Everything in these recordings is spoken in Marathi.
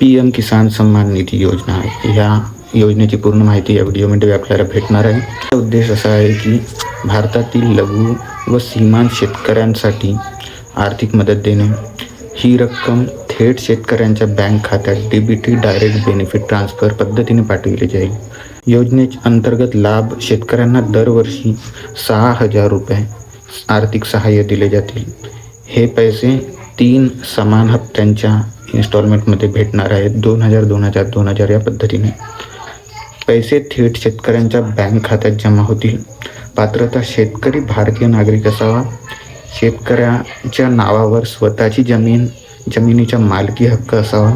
पी एम किसान सन्मान निधी योजना ह्या योजनेची पूर्ण माहिती या व्हिडिओमध्ये आपल्याला भेटणार आहे. उद्देश असा आहे की भारतातील लघु व सीमांत शेतकऱ्यांसाठी आर्थिक मदत देणे. ही रक्कम थेट शेतकऱ्यांच्या बँक खात्यात D B T direct benefit transfer पद्धतीने पाठविली जाईल. योजनेच्या अंतर्गत लाभ शेतकऱ्यांना दरवर्षी सहा हजार रुपये आर्थिक सहाय्य दिले जातील. हे पैसे तीन समान हप्त्यांच्या इन्स्टॉलमेंटमध्ये भेटणार आहेत दोन हजार दोन हजार दोन हजार या पद्धतीने. पैसे थेट शेतकऱ्यांच्या बँक खात्यात जमा होतील. पात्रता शेतकरी भारतीय नागरिक असावा. शेतकऱ्याच्या नावावर स्वतःची जमीन जमिनीचा मालकी हक्क असावा.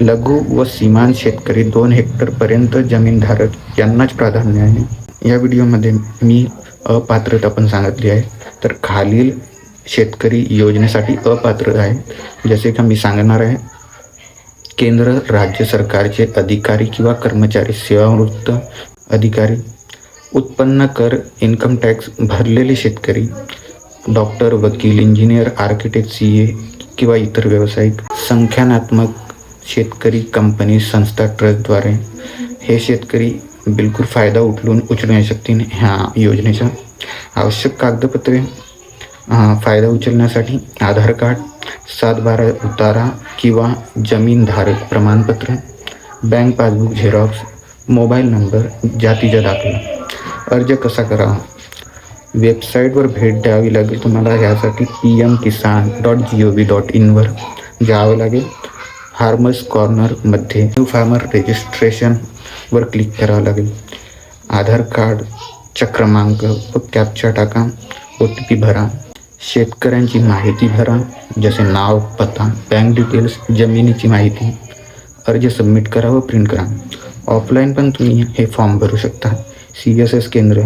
लघु व सीमांत शेतकरी दोन हेक्टरपर्यंत जमीनधारक यांनाच प्राधान्य आहे. या व्हिडिओमध्ये मी अपात्रता पण सांगितली आहे. तर खालील शेतकरी योजनेसाठी अपात्र आहे जसे का मी सांगणार आहे केंद्र राज्य सरकारचे अधिकारी किंवा कर्मचारी सेवानिवृत्त अधिकारी उत्पन्न कर इन्कम टॅक्स भरलेले शेतकरी डॉक्टर वकील इंजिनियर आर्किटेक्ट सी ए किंवा इतर व्यावसायिक संख्यानात्मक शेतकरी कंपनी संस्था ट्रस्टद्वारे हे शेतकरी बिलकुल फायदा उचलून उचलू शकतील ह्या योजनेचा आवश्यक कागदपत्रे फ़ायदा उचलण्यासाठी आधार कार्ड सात बारा उतारा किंवा जमीनधारक प्रमाणपत्र, bank passbook xerox, mobile number जातीचा दाखला. अर्ज़ कसा करावा? वेबसाईटवर भेट द्यावी लागेल तुम्हाला ह्यासाठी P M Kisan dot G O V dot इनवर जावं लागेल. फार्मर्स कॉर्नरमध्ये न्यू फार्मर रजिस्ट्रेशनवर क्लिक करावं लागेल. आधार कार्डचा क्रमांक व कॅपचा टाका. ओ टी पी भरा. शेतकऱ्यांची माहिती भरा, जसे नाव, पत्ता बँक डिटेल्स जमिनीची माहिती. अर्ज़ सबमिट करा व प्रिंट करा. ऑफलाईन पण तुम्ही हे फॉर्म भरू शकता. सी एस एस केंद्र,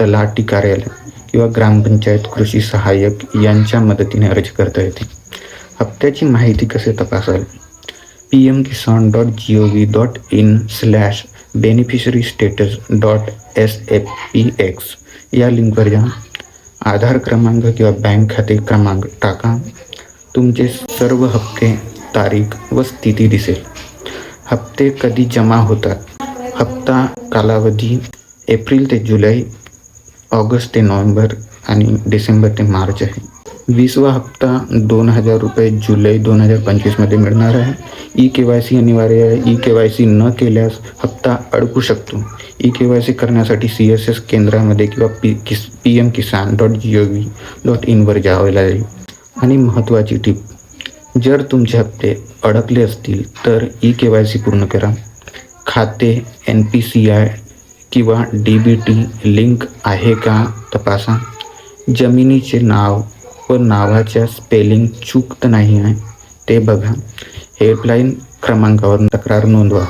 तलाठी कार्यालय किंवा ग्रामपंचायत कृषी सहाय्यक यांच्या मदतीने अर्ज़ करता येते. हप्त्याची माहिती कसे तपासाल? P M Kisan dot G O V dot in slash beneficiary status dot S F P X या लिंकवर जा. आधार क्रमांक किंवा बँक खाते क्रमांक टाका. तुमचे सर्व हप्ते तारीख व स्थिती दिसेल. हप्ते कधी जमा होतात? हप्ता कालावधी एप्रिल ते जुलै ऑगस्ट ते नोव्हेंबर आणि डिसेंबर ते मार्च आहे. वीसवा हप्ता दोन हजार रुपये जुलै दोन हजार पंचवीसमध्ये मिळणार आहे. ई के वाय सी अनिवार्य आहे. ई के वाय सी न केल्यास हप्ता अडकू शकतो. ई के वाय सी करण्यासाठी सी एस एस केंद्रामध्ये किंवा पी किस P M Kisan dot G O V dot इनवर जावे लागेल. आणि महत्त्वाची टीप जर तुमचे हप्ते अडकले असतील तर ई के वाय सी पूर्ण करा. खाते एन पी सी आय किंवा डी बी टी लिंक आहे का तपासा. जमिनीचे नाव व नावाच्या स्पेलिंग चूक तर नाही आहे ते बघा. हेल्पलाईन क्रमांकावर तक्रार नोंदवा.